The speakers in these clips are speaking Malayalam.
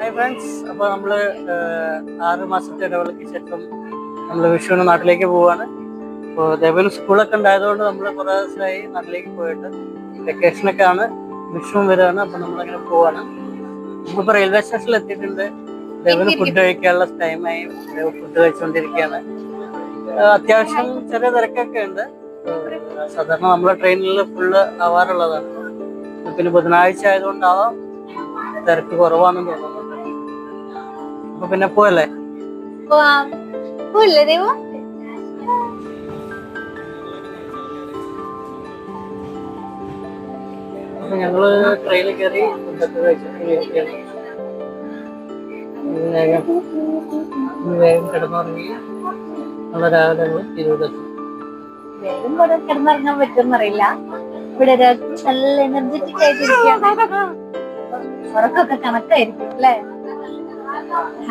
ഹായ് ഫ്രണ്ട്സ് അപ്പോൾ നമ്മൾ ആറ് മാസത്തെ ഇടവേളയ്ക്ക് ശേഷം നമ്മൾ വിഷുവിന് നാട്ടിലേക്ക് പോവാണ്. അപ്പോൾ ദേവന് സ്കൂളൊക്കെ ഉണ്ടായതുകൊണ്ട് നമ്മൾ കുറേ ദിവസമായി നാട്ടിലേക്ക് പോയിട്ട് വെക്കേഷനൊക്കെ ആണ്. വിഷുവും വരികയാണ് അപ്പോൾ നമ്മളങ്ങനെ പോവാണ്. നമ്മളിപ്പോൾ റെയിൽവേ സ്റ്റേഷനിൽ എത്തിയിട്ടുണ്ട്. ദേവന് ഫുഡ് കഴിക്കാനുള്ള ടൈമായി ഫുഡ് കഴിച്ചുകൊണ്ടിരിക്കുകയാണ് അത്യാവശ്യം ചെറിയ തിരക്കൊക്കെ ഉണ്ട്. സാധാരണ നമ്മളെ ട്രെയിനിൽ ഫുള്ള് ആവാറുള്ളതാണ്. പിന്നെ ബുധനാഴ്ച ആയതുകൊണ്ടാവാം തിരക്ക് കുറവാണെന്ന് തോന്നുന്നുണ്ട് അപ്പൊ പിന്നെ പോവല്ലേ? ദൈവം? ഞങ്ങൾ ട്രെയിനിൽ കയറി വേഗം കിടന്നുറങ്ങി നാളെ രാവിലെ ഞങ്ങൾ തിരുവനന്തപുരത്ത് വേഗം കൂടെ കിടന്നിറങ്ങാൻ പറ്റുമെന്നറിയില്ല ഇവിടെ നല്ല എനർജറ്റിക് ആയിട്ടിരിക്കുകയാണ്. ഉറക്കൊക്കെ കണക്കായിരിക്കും അല്ലേ?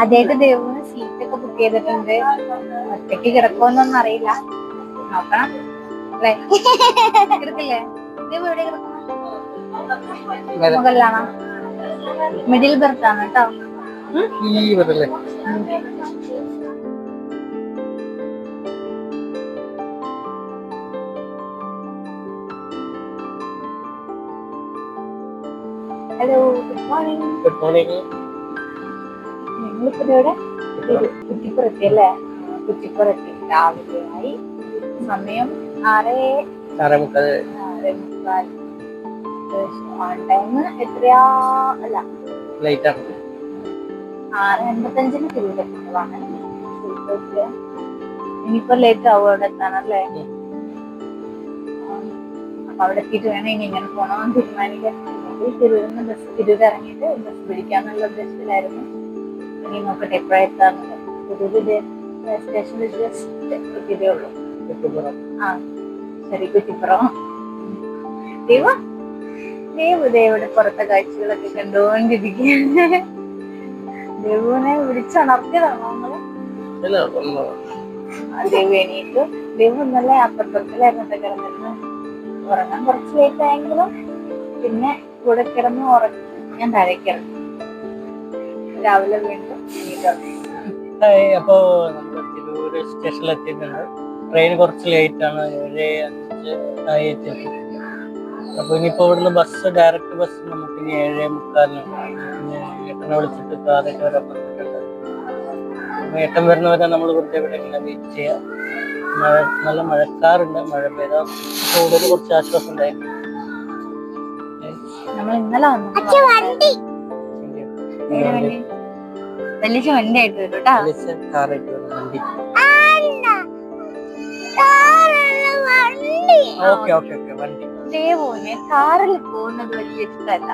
അതായത് ദൈവം സീറ്റൊക്കെ ബുക്ക് ചെയ്തിട്ടുണ്ട്. ഒറ്റയ്ക്ക് കിടക്കുമെന്നൊന്നും അറിയില്ല. നോക്കണം. അല്ലേ? കിടക്കില്ലേ? ദൈവം എവിടെ കിടക്കണം വരെ. മുകളിലാണോ? മിഡിൽ ബെർത്ത് ആണ് കേട്ടോ hello good morning good morning ഒരു കുറ്റിപ്പുറത്തി അല്ലേ? കുറ്റിപ്പുറത്തി രാവിലെയായി. സമയം ആറ് ആറേ മുക്കാൽ ആറ് മുക്കാൽ ഓൺ ടൈം എത്രയാ? അല്ല. ലേറ്റ് ആണ്. ആറ് അൻപത്തഞ്ചിന് തിരുവനന്തപുരമാണ് ഇനിയിപ്പോ ലേറ്റ് ആവും അവിടെ എത്താനല്ലേ. അപ്പൊ അവിടെ എത്തിയിട്ട് വേണം ഇനി ഇങ്ങനെ പോണോന്ന് തീരുമാനിക്കാൻ. തിരൂരിന്ന് ബസ് തിരൂർ ഇറങ്ങിയിട്ട് ബസ് പിടിക്കാന്നുള്ള ഉദ്ദേശത്തിലായിരുന്നു. ഇനി നോക്കട്ടെ എപ്പോഴാ എത്താറുണ്ട് തിരൂര് സ്റ്റേഷനിൽ ജസ്റ്റ് എത്തിയതേ ഉള്ളൂ. ആ ശരി കുറ്റിപ്പുറം ദൈവ ദൈവ ദൈവയുടെ പുറത്തെ കാഴ്ചകളൊക്കെ കണ്ടുകൊണ്ടിരിക്കുകയാണ്. ദൈവനെ വിളിച്ചുണർത്തിയതാണോ നമ്മൾ? ദേവു എണീറ്റു. ദേവു ഇന്നലെ അപ്പുറത്തിലായിരുന്നു കിടന്നിരുന്നു ഉറങ്ങാൻ കുറച്ച് ലേറ്റ് ആയെങ്കിലും പിന്നെ കൂടെ കിടന്ന് ഉറങ്ങി. ഞാൻ താഴേക്ക് ഇറങ്ങി. രാവിലെ വീണ്ടും അപ്പോ നമ്മൾ തിരൂര് സ്റ്റേഷനിൽ എത്തിയിട്ടുണ്ട്. ട്രെയിൻ കുറച്ച് ലേറ്റ് ആണ്. ഏഴ് അഞ്ച് ആയി എത്തിയത് അപ്പൊ ഇനിയിപ്പോ ഇവിടുന്ന് ബസ് ഡയറക്റ്റ് ബസ് നമുക്ക് ഇനി ഏഴേ മുക്കാലിനാണ് ഏട്ടനെ വിളിച്ചിട്ട് കാറൊക്കെ വരാൻ പറഞ്ഞിട്ടുണ്ട്. ഏട്ടൻ വരുന്നവരെ നമ്മൾ വെറുതെ എവിടെയെങ്കിലും വെയിറ്റ് ചെയ്യാം. മഴ നല്ല മഴക്കാറുണ്ട്. മഴ പെയ്താൽ കൂടുതൽ കുറച്ച് ആശ്വാസം ഉണ്ടായിരുന്നു നമ്മൾ ഇന്നലെ വന്നു വലിയ വണ്ടി ആയിട്ട് വരും കേട്ടോ. കാറായിട്ട് വരും വണ്ടി. ഓക്കെ ഓക്കെ ഓക്കെ വണ്ടി. ദേവുവിന് കാറിൽ പോകുന്നത് വലിയ ഇഷ്ടമല്ല.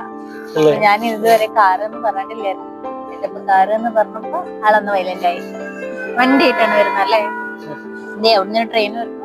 ഞാൻ ഇതുവരെ കാർ എന്ന് പറഞ്ഞിട്ടില്ലായിരുന്നു. ഇതിപ്പോ കാർ എന്ന് പറഞ്ഞപ്പോ ആളൊന്ന് വൈലന്റ് ആയി. വണ്ടി ആയിട്ടാണ് വരുന്നത് അല്ലേ? ദേ അവിടുന്ന് ട്രെയിൻ വരുന്നു